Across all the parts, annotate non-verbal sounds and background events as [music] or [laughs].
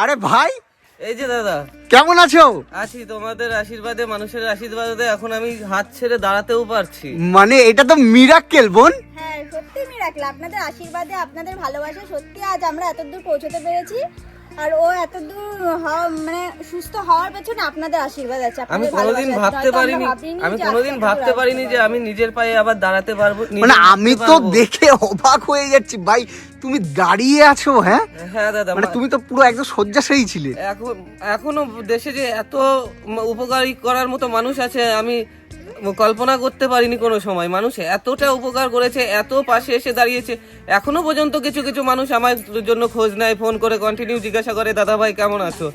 আরে ভাই এই যে দাদা কেমন আছো? আছি তোমাদের আশীর্বাদে মানুষের আশীর্বাদে এখন আমি হাত ছেড়ে দাঁড়াতেও পারছি। মানে এটা তো মিরাক্কেল বোন। হ্যাঁ সত্যি মিরাকেল আপনাদের আশীর্বাদে আপনাদের ভালোবাসা সত্যি আজ আমরা এতদূর পৌঁছতে পেরেছি। আর ও এতদূর হওয়া মানে সুস্থ হওয়ার পেছনে আপনাদের আশীর্বাদ আছে। আমি কোনোদিন ভাবতে পারিনি আমি কোনোদিন ভাবতে পারিনি যে আমি নিজের পায়ে আবার দাঁড়াতে পারব মানে আমি তো দেখে অবাক হয়ে যাচ্ছি। ভাই তুমি দাঁড়িয়ে আছো হ্যাঁ? হ্যাঁ দাদা মানে তুমি তো পুরো একদম শয্যাশায়ী ছিলে। এখন এখনও দেশে যে এত উপকারী করার মতো মানুষ আছে আমি কল্পনা করতে পারিনি কোনো সময়। মানুষ এতটা উপকার করেছে এত পাশে এসে দাঁড়িয়েছে। এখনও পর্যন্ত কিছু কিছু মানুষ আমার জন্য খোঁজ নেয় ফোন করে কন্টিনিউ জিজ্ঞাসা করে দাদা ভাই কেমন আছো?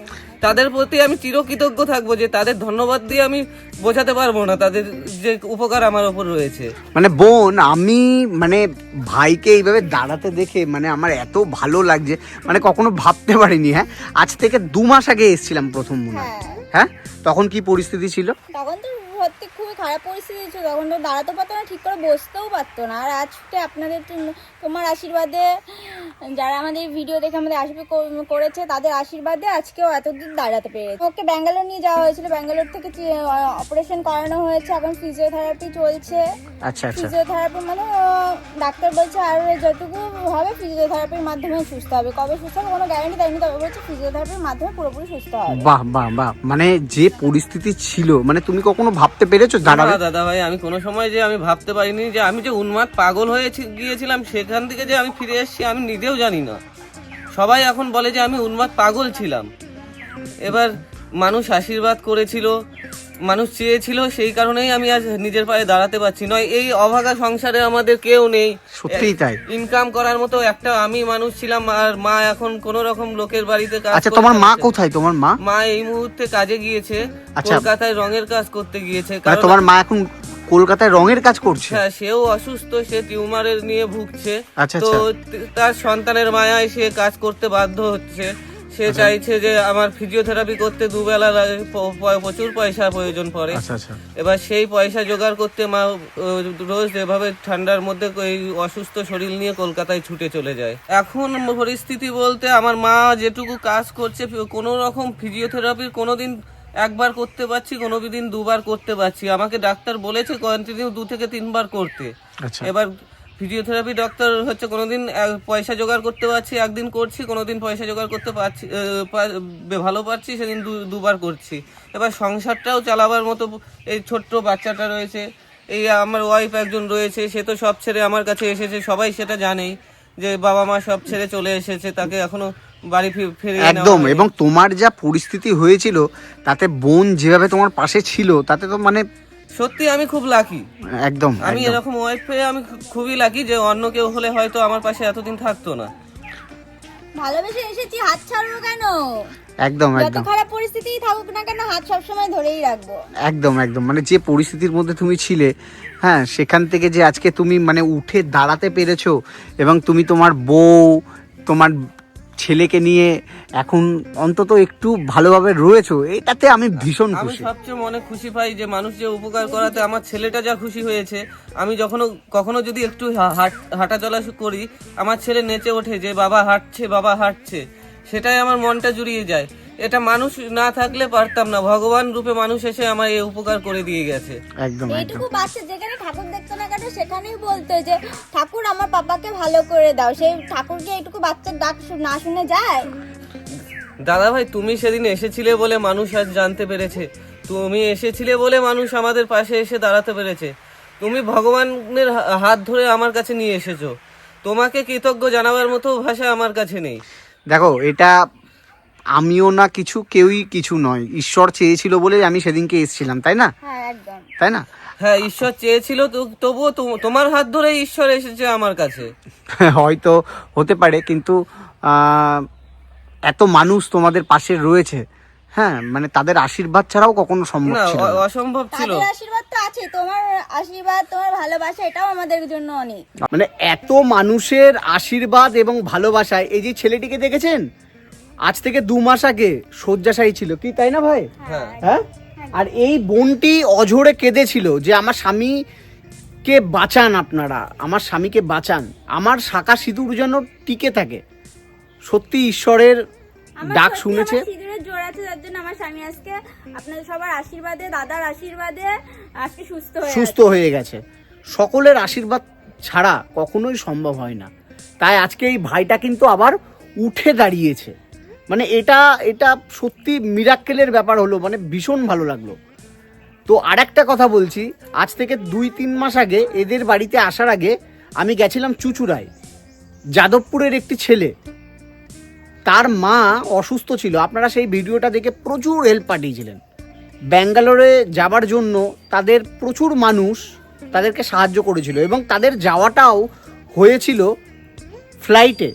তাদের প্রতি আমি চিরকৃতজ্ঞ থাকব যে তাদের ধন্যবাদ দিয়ে আমি বোঝাতে পারব না তাদের যে উপকার আমার ওপর রয়েছে। মানে বোন আমি মানে ভাইকে এইভাবে দাঁড়াতে দেখে মানে আমার এত ভালো লাগছে মানে কখনো ভাবতে পারিনি হ্যাঁ? আজ থেকে দু মাস আগে এসেছিলাম প্রথম মনে হয়। হ্যাঁ? তখন কি পরিস্থিতি ছিল? তখন তো সত্যি খুবই খারাপ পরিস্থিতি ছিল। তখন তো দাঁড়াতে পারতো না ঠিক করে বসতেও পারতো না। আর আজকে আপনাদের তোমার আশীর্বাদে যারা আমাদের ভিডিও দেখে আমাদের আশীর্বাদ করেছে তাদের আশীর্বাদে আজকেও এতদূর দাঁড়াতে পেরেছে। ওকে ব্যাঙ্গালোর নিয়ে যাওয়া হয়েছিল। ব্যাঙ্গালোর থেকে অপারেশন করানো হয়েছে। এখন ফিজিওথেরাপি চলছে। আচ্ছা আচ্ছা। ফিজিওথেরাপি মানে ডাক্তার বলছে আর যতটুকু হবে ফিজিওথেরাপির মাধ্যমে সুস্থ হবে। কবে সুস্থ হবে কোনো গ্যারান্টি দেয়নি তবে বলছে ফিজিওথেরাপির মাধ্যমে পুরোপুরি সুস্থ হবে। বাহ বাহ বাহ। মানে যে পরিস্থিতি ছিল মানে তুমি কখনো ভাবতে পেরেছ? দাঁড়াবে? দাদা ভাই আমি কোনো সময় যে আমি ভাবতে পারিনি যে আমি যে উন্মাদ পাগল হয়ে গিয়েছিলাম সেখান থেকে যে আমি ফিরে এসেছি আমি নিজেও জানি না। সবাই এখন বলে যে আমি উন্মাদ পাগল ছিলাম। এবার মানুষ আশীর্বাদ করেছিল মানুষ চেয়েছিল সেই কারণেই আমি আজ নিজের পায়ে দাঁড়াতে পারছি। নয় এই অভাগা সংসারে আমাদের কেউ নেই। সত্যিই তাই। ইনকাম করার মতো একটা আমি মানুষ ছিলাম আর মা এখন কোন রকম লোকের বাড়িতে কাজ আচ্ছা তোমার মা কোথায়? তোমার মা? মা এই মুহূর্তে কাজে গিয়েছে আচ্ছা। কলকাতায় রঙের কাজ করতে গিয়েছে মানে কারণ তোমার মা এখন কলকাতায় রঙের কাজ করছে? হ্যাঁ সেও অসুস্থ সে টিউমারের নিয়ে ভুগছে। আচ্ছা, তো আচ্ছা। তার সন্তানের মায়ায় সে কাজ করতে বাধ্য হচ্ছে। সে আচ্ছা। চাইছে যে আমার ফিজিওথেরাপি করতে দুবেলা লাগে, প- প- প্রচুর পয়সা প্রয়োজন পড়ে। আচ্ছা আচ্ছা। এবার সেই পয়সা জোগাড় করতে মা ও, রোজ এভাবে ঠান্ডার মধ্যে এই অসুস্থ শরীর নিয়ে কলকাতায় ছুটে চলে যায়। এখন পরিস্থিতি বলতে আমার মা যেটুকু কাজ করছে কোনো রকম ফিজিওথেরাপির কোনোদিন একবার করতে পারছি কোনো দিন দুবার করতে পারছি। আমাকে ডাক্তার বলেছে কন্টিনিউ দু থেকে তিনবার করতে। আচ্ছা। এবার ফিজিওথেরাপি ডক্টর হচ্ছে কোনোদিন পয়সা জোগাড় করতে পারছি একদিন করছি কোনোদিন পয়সা জোগাড় করতে পারছি ভালো পারছি সেদিন দুবার করছি। এবার সংসারটাও চালাবার মতো এই ছোট্ট বাচ্চাটা রয়েছে এই আমার ওয়াইফ একজন রয়েছে সে তো সব ছেড়ে আমার কাছে এসেছে সবাই সেটা জানেই যে বাবা মা সব ছেড়ে চলে এসেছে তাকে এখনও বাড়ি ফিরে একদম এবং তোমার যা পরিস্থিতি হয়েছিল তাতে বোন যেভাবে তোমার পাশে ছিল তাতে তো মানে সত্যি আমি খুব লাকি একদম আমি এরকম ওয়াইফ পেয়ে আমি খুবই লাকি যে অন্য কেউ হলে হয়তো আমার পাশে এতদিন থাকতো না। ভালোবেসে এসেছি হাত ছাড়বো কেন? একদম যত একদম। খারাপ পরিস্থিতিই থাকুক না কেন হাত সবসময় ধরেই রাখব। একদম একদম। মানে যে পরিস্থিতির মধ্যে তুমি ছিলে হ্যাঁ সেখান থেকে যে আজকে তুমি মানে উঠে দাঁড়াতে পেরেছ এবং তুমি তোমার বউ তোমার ছেলেকে নিয়ে এখন অন্তত একটু ভালোভাবে রয়েছো এটাতে আমি ভীষণ আমি খুশি। সবচেয়ে মনে খুশি পাই যে মানুষ যে উপকার করাতে আমার ছেলেটা যা খুশি হয়েছে আমি যখন কখনো যদি একটু হা- হাট- হাঁটাচলা করি আমার ছেলে নেচে ওঠে যে বাবা হাঁটছে বাবা হাঁটছে সেটাই আমার মনটা জুড়িয়ে যায়। এটা মানুষ না থাকলে পারতাম না ভগবান রূপে মানুষ এসে আমার এই উপকার করে দিয়ে গেছে। একদম একদম। এইটুকু বাচ্চা যেখানে ঠাকুর কেন সেখানেই বলতো যে ঠাকুর আমার পাপাকে ভালো করে দাও। সেই ঠাকুরকে এইটুকু বাচ্চার ডাক না শুনে যায়? দাদা ভাই তুমি সেদিন এসেছিলে বলে মানুষ আজ জানতে পেরেছে। তুমি এসেছিলে বলে মানুষ আমাদের পাশে এসে দাঁড়াতে পেরেছে। তুমি ভগবানের হাত ধরে আমার কাছে নিয়ে এসেছ। তোমাকে কৃতজ্ঞ জানাবার মতো ভাষা আমার কাছে নেই। দেখো এটা আমিও না কিছু কেউই কিছু নয়। ঈশ্বর চেয়েছিল বলে আমি সেদিনকে এসেছিলাম তাই না? হ্যাঁ একদম। তাই না? হ্যাঁ ঈশ্বর চেয়েছিল তো- তবুও তো- তোমার হাত ধরে ঈশ্বর এসেছে আমার কাছে। [laughs] হয়তো হতে পারে কিন্তু এত মানুষ তোমাদের পাশে রয়েছে। হ্যাঁ মানে তাদের আশীর্বাদ ছাড়াও কখনো সম্ভব ছিল অসম্ভব ছিল। তাদের আশীর্বাদ তো আছে তোমার আশীর্বাদ তোমার ভালোবাসা এটাও আমাদের জন্য অনেক। মানে এত মানুষের আশীর্বাদ এবং ভালোবাসায় এই যে ছেলেটিকে দেখেছেন? আজ থেকে দু মাস আগে শয্যাশায়ী ছিল। কি তাই না ভাই? হ্যাঁ। হ্যাঁ? আর এই বোনটি অঝরে কেঁদেছিল যে আমার স্বামীকে বাঁচান আপনারা আমার স্বামীকে বাঁচান। আমার শাখা সিঁদুর যেন টিকে থাকে। সত্যি ঈশ্বরের ডাক শুনেছে। জোর আছে যার জন্য আমার স্বামী আজকে আপনাদের সবার আশীর্বাদে দাদার আশীর্বাদে আজকে সুস্থ হয়ে সুস্থ হয়ে গেছে। সকলের আশীর্বাদ ছাড়া কখনোই সম্ভব হয় না। তাই আজকে এই ভাইটা কিন্তু আবার উঠে দাঁড়িয়েছে। মানে এটা এটা সত্যি মিরাক্কেলের ব্যাপার হলো মানে ভীষণ ভালো লাগল। তো আর একটা কথা বলছি, আজ থেকে দুই, তিন মাস আগে এদের বাড়িতে আসার আগে আমি গেছিলাম চুচুড়ায়, যাদবপুরের একটি ছেলে। তার মা অসুস্থ ছিল, আপনারা সেই ভিডিওটা দেখে প্রচুর হেল্প পাঠিয়েছিলেন। ব্যাঙ্গালোরে যাবার জন্য তাদের প্রচুর মানুষ তাদেরকে সাহায্য করেছিল এবং তাদের যাওয়াটাও হয়েছিল ফ্লাইটে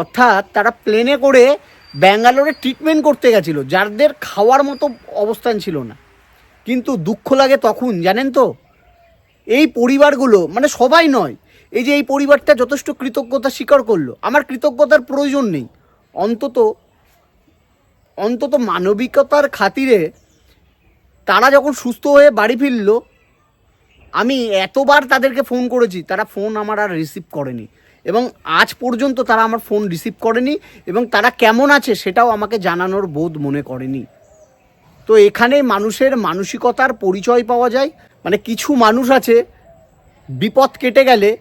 অর্থাৎ তারা প্লেনে করে ব্যাঙ্গালোরে ট্রিটমেন্ট করতে গেছিল, যাদের খাওয়ার মতো অবস্থান ছিল না। কিন্তু দুঃখ লাগে তখন, জানেন তো? এই পরিবারগুলো মানে সবাই নয়, এই যে এই পরিবারটা যথেষ্ট কৃতজ্ঞতা স্বীকার করল, আমার কৃতজ্ঞতার প্রয়োজন নেই। অন্তত অন্তত মানবিকতার খাতিরে তারা যখন সুস্থ হয়ে বাড়ি ফিরল, আমি এতবার তাদেরকে ফোন করেছি, তারা ফোন আমার আর রিসিভ করেনি। এবং আজ পর্যন্ত তারা আমার ফোন রিসিভ করেনি এবং তারা কেমন আছে সেটাও আমাকে জানানোর বোধ মনে করেনি। তো এখানে মানুষের মানসিকতার পরিচয় পাওয়া যায় মানে কিছু মানুষ আছে বিপদ কেটে গেলে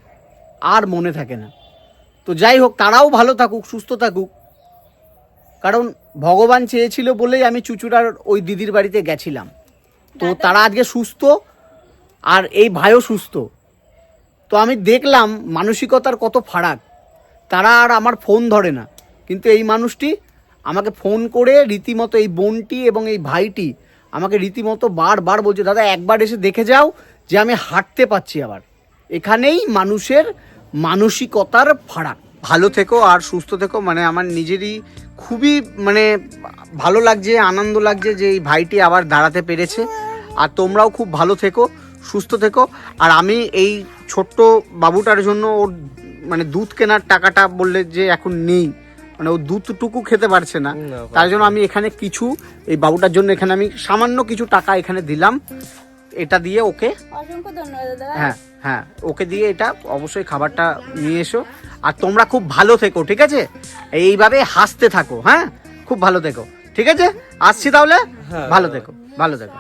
আর মনে থাকে না। তো যাই হোক তারাও ভালো থাকুক সুস্থ থাকুক। কারণ ভগবান চেয়েছিল বলেই আমি চুচুড়ার ওই দিদির বাড়িতে গেছিলাম। তো তারা আজকে সুস্থ আর এই ভাইও সুস্থ। তো আমি দেখলাম মানসিকতার কত ফারাক। তারা আর আমার ফোন ধরে না। কিন্তু এই মানুষটি আমাকে ফোন করে রীতিমতো এই বোনটি এবং এই ভাইটি আমাকে রীতিমতো বারবার বলছে, দাদা, একবার এসে দেখে যাও যে আমি হাঁটতে পারছি আবার। এখানেই মানুষের মানসিকতার ফারাক। ভালো থেকো আর সুস্থ থেকো। মানে আমার নিজেরই খুবই মানে ভালো লাগছে, আনন্দ লাগছে যে এই ভাইটি আবার দাঁড়াতে পেরেছে। আর তোমরাও খুব ভালো থেকো। সুস্থ থেকো। আর আমি এই ছোট্ট বাবুটার জন্য ওর মানে দুধ কেনার টাকাটা বললে যে এখন নেই মানে ও দুধটুকু খেতে পারছে না। তার জন্য আমি এখানে কিছু এই বাবুটার জন্য এখানে আমি সামান্য কিছু টাকা এখানে দিলাম। এটা দিয়ে ওকে অসংখ্য ধন্যবাদ দাদা। হ্যাঁ হ্যাঁ ওকে দিয়ে এটা অবশ্যই খাবারটা নিয়ে এসো। আর তোমরা খুব ভালো থেকো ঠিক আছে? এইভাবে হাসতে থাকো হ্যাঁ? খুব ভালো থেকো ঠিক আছে? আসছি তাহলে? হ্যাঁ, ভালো থেকো ভালো থেকো।